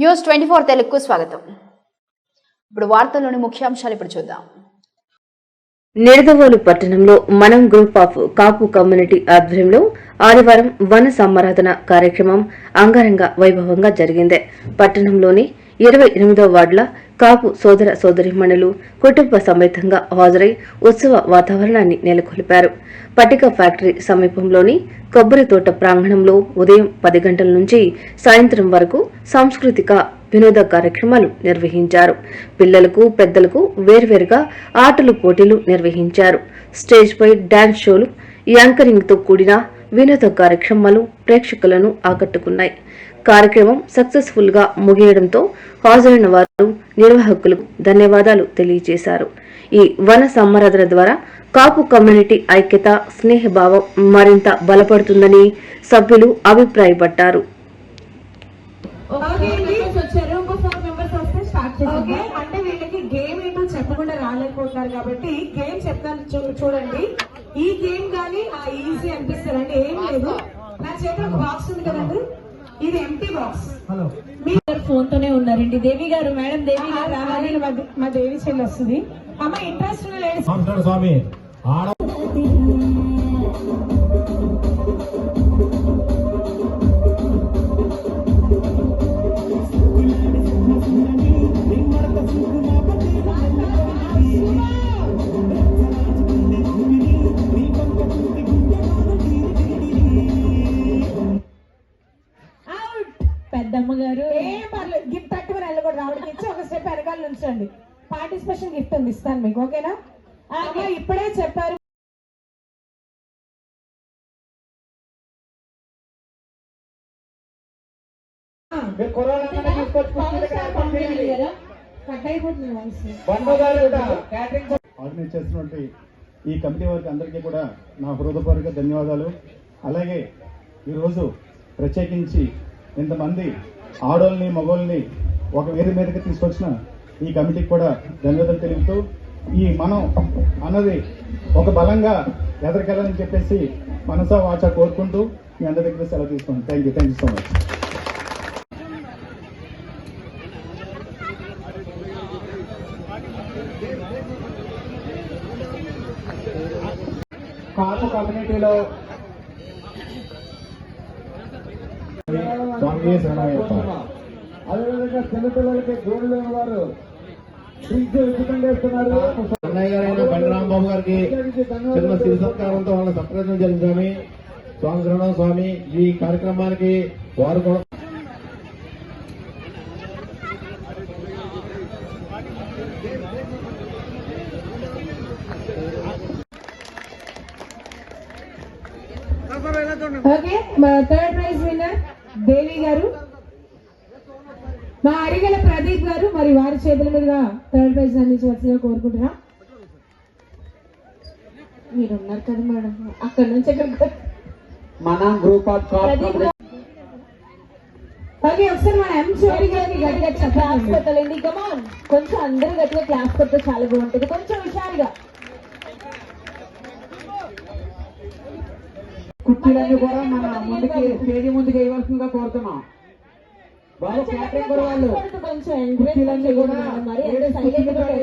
News twenty four తెలుగుకు స్వాగతం. ఇప్పుడు వార్తల్లోని ముఖ్యాంశాలు ఇప్పుడు చూద్దాం. నిడదవోలు పట్టణంలో మనం గ్రూప్ ఆఫ్ కాపు కమ్యూనిటీ ఆధ్వర్యంలో ఆదివారం వన సంవరాధన కార్యక్రమం అంగరంగ వైభవంగా జరిగింది. పట్టణంలోని ఇరవై ఎనిమిదో వార్డుల కాపు సోదర సోదరిమణులు కుటుంబ సమేతంగా హాజరై ఉత్సవ వాతావరణాన్ని నెలకొల్పారు. పట్టిక ఫ్యాక్టరీ సమీపంలోని కొబ్బరి తోట ప్రాంగణంలో ఉదయం పది గంటల నుంచి సాయంత్రం వరకు సాంస్కృతిక వినోద కార్యక్రమాలు నిర్వహించారు. పిల్లలకు పెద్దలకు వేర్వేరుగా ఆటలు పోటీలు నిర్వహించారు. స్టేజ్పై డ్యాన్స్ డాన్స్ షోలు యాంకరింగ్తో కూడిన వినోద కార్యక్రమాలు ప్రేక్షకులను ఆకట్టుకున్నాయి. కార్యక్రమం సక్సెస్ఫుల్గా ముగియడంతో హాజరైన వారు నిర్వాహకులకు ధన్యవాదాలు తెలియజేశారు. ఈ వన సమ్మరాధన ద్వారా కాపు కమ్యూనిటీ ఐక్యత స్నేహభావం మరింత బలపడుతుందని సభ్యులు అభిప్రాయపడ్డారు. ఓకే మెంబర్స్ వచ్చారు ఇంకో ఫోర్ మెంబర్స్ వస్తే స్టార్ట్ చేద్దాం ఓకే. అంటే వీళ్ళకి గేమ్ ఏంటో చెప్పకుండా రాలేకపోతున్నారు కాబట్టి గేమ్ చెప్తాను చూడండి. ఈ గేమ్ గానీ ఆ ఈజీ అనిపిస్తారండి ఏం లేదు. నా చేతిలో ఒక బాక్స్ ఉంది కదండి. ఇది ఎంటీ బాక్స్ మీ ఫోన్ తోనే ఉన్నారండి. దేవి గారు మేడం దేవి గారు రావాలి. మా- దేవి చెల్లి వస్తుంది. అమ్మ ఇంట్రెస్ట్ సంస్కరణ స్వామి. వెనకాల ఉంచండి. పార్టిసిపేషన్ గిఫ్ట్ ఉంది ఇస్తాను మీకు ఓకేనా? అమ్మ ఇప్పుడే చెప్పారు. ఆర్గనైజ్ చేస్తున్నటువంటి ఈ కమిటీ వారికి అందరికీ కూడా నా హృదయపూర్వక ధన్యవాదాలు. అలాగే ఈరోజు ప్రత్యేకించి ఇంతమంది ఆడోళ్ళని మగోళ్ళని ఒక వేది మీదకి తీసుకొచ్చిన ఈ కమిటీకి కూడా ధన్యవాదాలు తెలుపుతూ ఈ మనం అన్నది ఒక బలంగా ఎదరికెళ్ళని చెప్పేసి మనసా వాచ కోరుకుంటూ మీ అందరి దగ్గర సెలవు తీసుకోండి thank you thank you so much Kapu కమ్యూనిటీలో స్వామి శరణయ్యప్ప చిన్నపిల్లలకి గోడు లేని వారు అన్నయ్య గారైన బండిరాంబాబు గారికి చిన్న శివ సత్కారంతో వాళ్ళ సత్కరించడం జరిగింది స్వామి. స్వామి శరణం స్వామి. ఈ కార్యక్రమానికి వారు కూడా ఓకే మా థర్డ్ ప్రైజ్ విన్నర్ దేవి గారు. మా అరిగల ప్రదీప్ గారు మరి వారి చేతుల మీదుగా థర్డ్ ప్రైజ్ అందించవలసిందిగా కోరుకుంటున్నాం. మీరు ఉన్నారు కదా మేడం. అక్కడ నుంచి అక్కడ మన గ్రూప్ ఆఫ్ ప్రదీప్ గారు. ఓకే ఒకసారి మన ఎం చోరీ గారికి గట్టిగా క్లాస్ చెప్పాలి కొట్టాలండి కమాన్ కొంచెం అందరూ గట్టిగా క్లాస్ కొడితే చాలా బాగుంటుంది. కొంచెం హుషారుగా. కుర్చీలన్నీ కూడా మన ముందుకి స్టేజ్ ముందుకు వేయవలసిందిగా కోరుతున్నాం. బాబు క్యాటరింగ్ కూడా వాళ్ళు కొంచెం ఎంకరేజ్ కూడా మరి